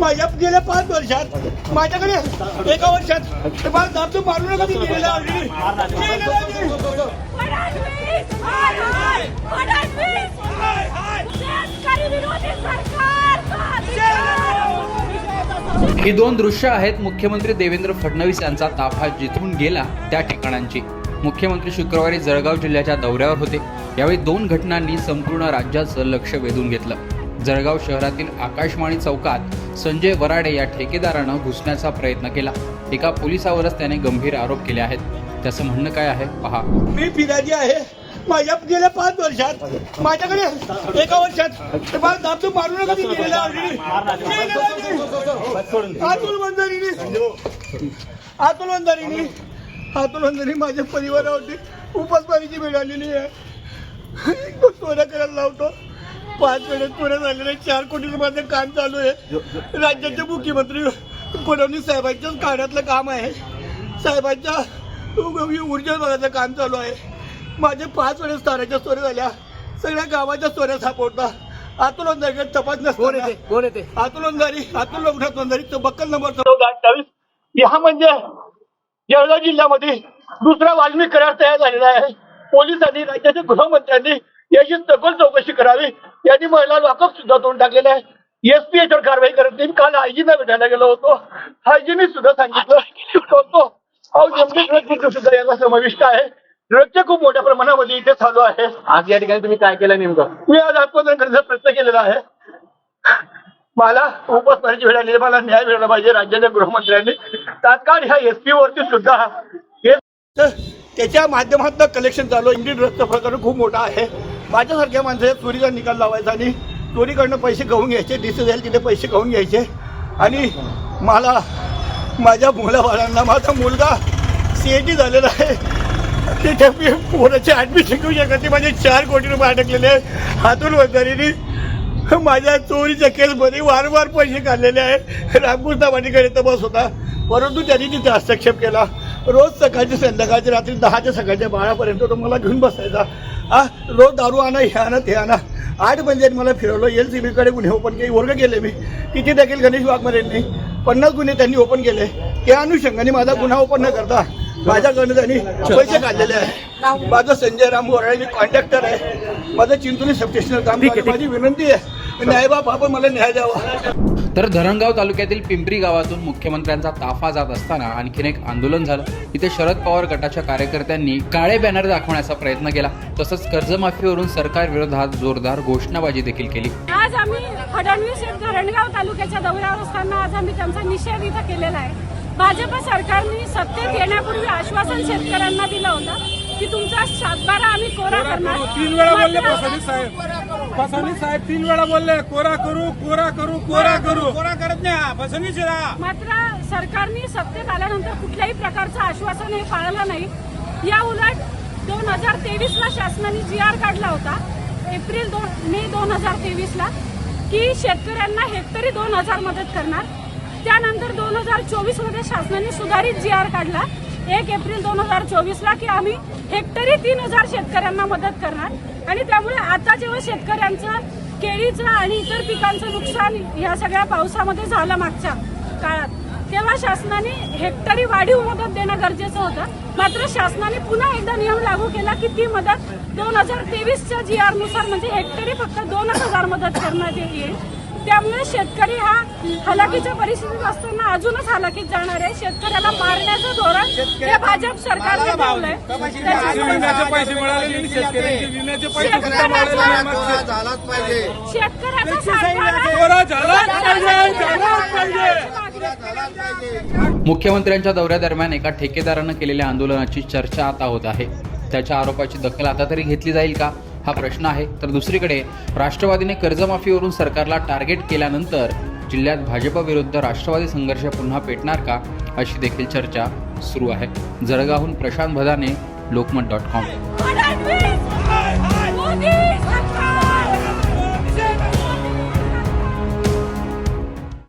माझ्या गेल्या पाच वर्षात माझ्याकडे एका वर्षात मला दाबतो मारू नका मी गेलेला ही दोन दृश्य आहेत. मुख्यमंत्री देवेंद्र फडणवीस यांचा ताफा जिथून गेला त्या ठिकाणांची. मुख्यमंत्री शुक्रवारी जळगाव जिल्ह्याच्या दौऱ्यावर होते. यावेळी दोन घटनांनी संपूर्ण राज्याचं लक्ष वेधून घेतलं. जळगाव शहरातील आकाशवाणी चौकात संजय वराडे या ठेकेदारानं घुसण्याचा प्रयत्न केला. एका पोलिसावरच त्याने गंभीर आरोप केले आहेत. त्याचं म्हणणं काय आहे? पहा. मी फिराजी आहे. माझ्या गेल्या पाच वर्षात माझ्याकडे एका वर्षात मला दाबतो मारू नका मी गेलेला अतुल बंधारीने अतुल बंधारीने अतुल बंधारी माझ्या परिवारावरती उपासमारीची वेळ आलेली आहे. तो चोऱ्या करायला लावतो. पाच वेळेस चोऱ्या झालेल्या चार कोटी रुपयाचं काम चालू आहे. राज्याचे मुख्यमंत्री फडणवीस साहेबांच्याच काळातलं काम आहे. साहेबांच्या ऊर्जा विभागाचं काम चालू आहे. माझे पाच वेळेस ताऱ्याच्या चोऱ्या झाल्या. सगळ्या गावाच्या चोऱ्या सापडता. अतुल अंधारी तपास कोण नसतो कोण येते? अतुल अंधारी अतुल लोकनाथ अंधारी तो बक्कल नंबर चौदा अठ्ठावीस. हा म्हणजे जळगाव जिल्ह्यामध्ये दुसरा वाल्मिक करार तयार झालेला आहे. पोलिसांनी राज्याच्या गृहमंत्र्यांनी याची सखोल चौकशी करावी. यांनी महिला लॉकअप सुद्धा तोंड टाकलेला आहे. एसपी याच्यावर कारवाई करत नाही. काल आयजीना भेटायला गेलो होतो. आयजीने सुद्धा सांगितलं. होतो अहो सुद्धा याचा समाविष्ट आहे? ड्रगचे खूप मोठ्या प्रमाणामध्ये इथे चालू आहे. आज या ठिकाणी तुम्ही काय केलं नेमकं? मी आज आत्मदान करण्याचा प्रयत्न केलेला आहे. मला उपस्मारीची वेळ आली मला न्याय मिळाला पाहिजे. राज्याच्या गृहमंत्र्यांनी. तात्काळ ह्या एसपी वरती सुद्धा त्याच्या माध्यमातून कलेक्शन चालू इंडियन ड्रगचा प्रकार खूप मोठा आहे. माझ्यासारख्या माणसाच्या चोरीचा निकाल लावायचा आणि चोरीकडनं पैसे घेऊन घ्यायचे डिसे जाईल तिथे पैसे गहून घ्यायचे. आणि मला माझ्या मुलाबाळांना माझा मुलगा सी ए टी झालेला आहे. तिथे मी पोराचे ॲडमिट शिकवू शकत नाही. माझे चार कोटी रुपये अडकलेले आहे हातून वगैरे माझ्या चोरीच्या केसमध्ये वारंवार पैसे काढलेले आहे रामपूर तर तपास होता. परंतु त्यांनी तिथे हस्तक्षेप केला. रोज सकाळची संध्याकाळची रात्री दहाच्या सकाळच्या बारापर्यंत तो मला घेऊन बसायचा. आ रोज दारू आणा हे आणा ते आणा. आठ म्हणजे मला फिरवलं एल सी बीकडे गुन्हे ओपन केले वर्ग केले मी. तिथे देखील गणेश वाघमारेंनी पन्नास गुन्हे त्यांनी ओपन केले. त्या अनुषंगाने माझा गुन्हा ओपन न करता माझ्याकडनं त्यांनी पैसे काढलेले आहे. माझं संजय राम गोराळे मी कॉन्ट्रॅक्टर आहे. माझं चिंचोली सबस्टेशनवर काम. माझी विनंती आहे. न्यायबाप आपण मला न्याय द्यावा. तर धरणगाव तालुक्यातील पिंपरी गावातून मुख्यमंत्र्यांचा ताफा जात असताना आणखीन एक आंदोलन झालं. इथे शरद पवार गटाच्या कार्यकर्त्यांनी काळे बॅनर दाखवण्याचा प्रयत्न केला. तसंच कर्जमाफीवरून सरकार विरोधात जोरदार घोषणाबाजी देखील केली. आज आम्ही फडणवीस धरणगाव तालुक्याच्या दौऱ्यावर असताना आज आम्ही त्यांचा निषेध इथं केलेला आहे. भाजप सरकारने सत्तेत येण्यापूर्वी आश्वासन शेतकऱ्यांना दिलं होतं. की तुमचा सातबारा आम्ही कोरा करणार. तीन वेळा बोलले फसवणीस साहेब. फसवणीस साहेब तीन वेळा बोलले. कोरा करू कोरा करू कोरा करू कोरा करत नाही फसवणीस मात्र सरकारने सत्तेत आल्यानंतर कुठल्याही प्रकारचं आश्वासन हे पाळलं नाही. या उलट दोन हजार तेवीस ला शासनाने जी आर काढला होता. एप्रिल दोन मे दोन हजार तेवीस ला की शेतकऱ्यांना हेक्टरी दोन हजार मदत करणार. त्यानंतर दोन हजार चोवीसमध्ये शासनाने सुधारित जी आर काढला. एक एप्रिल दोन हजार चोवीस ला की आम्ही हेक्टरी तीन हजार शेतकऱ्यांना मदत करणार. आणि त्यामुळे आता जेव्हा शेतकऱ्यांचं केळीचं आणि इतर पिकांचं नुकसान या सगळ्या पावसामध्ये झालं मागच्या काळात तेव्हा शासनाने हेक्टरी वाढीव मदत देणं गरजेचं होतं. मात्र शासनाने पुन्हा एकदा नियम लागू केला की ती मदत दोन हजार तेवीसच्या जी आरनुसार म्हणजे हेक्टरी फक्त दोनच हजार मदत करण्यात येईल. त्यामुळे शेतकरी हा हलाखीच्या परिस्थितीत असताना अजूनच हलाखीत जाणार आहे. शेतकऱ्याला मारण्याचं धोरण हे भाजप सरकारने ठेवलंय. मुख्यमंत्र्यांच्या दौऱ्यादरम्यान एका ठेकेदारानं केलेल्या आंदोलनाची चर्चा आता होत आहे. त्याच्या आरोपाची दखल आता तरी घेतली जाईल का? हा प्रश्न आहे तर दुसरीकडे राष्ट्रवादीने कर्जमाफीवरून सरकारला टार्गेट केल्यानंतर जिल्ह्यात भाजप विरुद्ध राष्ट्रवादी संघर्ष पुन्हा पेटणार का अशी देखील चर्चा सुरू आहे जळगावहून प्रशांत भदाने लोकमत डॉट कॉम